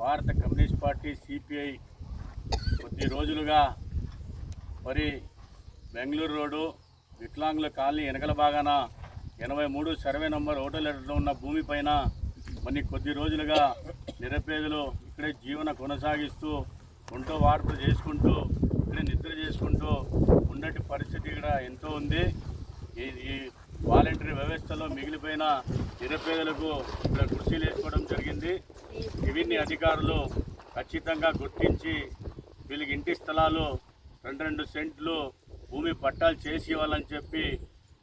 భారత communist party CPI కొద్ది రోజులుగా మరి బెంగళూరు రోడ్డు వికలాంగుల కాలనీ వెనకల భాగాన ఎనభై మూడు సర్వే నంబర్ ఓటో లెటర్లో ఉన్న భూమిపైన మరి కొద్ది రోజులుగా నిరపేదలు ఇక్కడే జీవన కొనసాగిస్తూ ఒంటో వార్పులు చేసుకుంటూ ఇక్కడే నిద్ర చేసుకుంటూ ఉన్నటి పరిస్థితి ఇక్కడ ఎంతో ఉంది. ఈ వాలంటరీ వ్యవస్థలో మిగిలిపోయిన నిరుపేదలకు ఇక్కడ కుర్చీలు వేసుకోవడం జరిగింది. ఇవన్నీ అధికారులు ఖచ్చితంగా గుర్తించి వీళ్ళకి ఇంటి స్థలాలు రెండు రెండు సెంట్లు భూమి పట్టాలు చేసి ఇవ్వాలని చెప్పి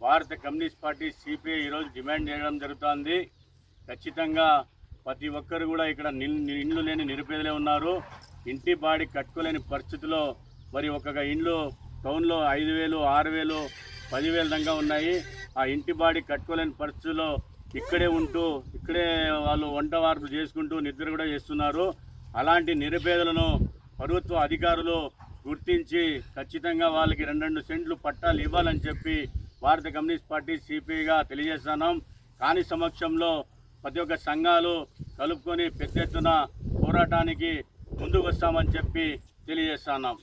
భారత కమ్యూనిస్ట్ పార్టీ సిపిఐ ఈరోజు డిమాండ్ చేయడం జరుగుతోంది. ఖచ్చితంగా ప్రతి ఒక్కరు కూడా ఇక్కడ ఇండ్లు లేని నిరుపేదలే ఉన్నారు. ఇంటి బాడి కట్టుకోలేని పరిస్థితిలో మరి ఒక్కొక్క ఇండ్లు టౌన్లో ఐదు వేలు ఆరు వేలు పదివేల దంగా ఉన్నాయి. ఆ ఇంటి బాడీ కట్టుకోలేని పరిస్థితుల్లో ఇక్కడే ఉంటూ ఇక్కడే వాళ్ళు వంట వార్పు చేసుకుంటూ నిద్ర కూడా చేస్తున్నారు. అలాంటి నిరుపేదలను ప్రభుత్వ అధికారులు గుర్తించి ఖచ్చితంగా వాళ్ళకి రెండు రెండు సెంట్లు పట్టాలు ఇవ్వాలని చెప్పి భారత కమ్యూనిస్ట్ పార్టీ సిపిగా తెలియజేస్తున్నాం. కాని సమక్షంలో ప్రతి ఒక్క సంఘాలు కలుపుకొని పెద్ద ఎత్తున పోరాటానికి ముందుకు వస్తామని చెప్పి తెలియజేస్తున్నాం.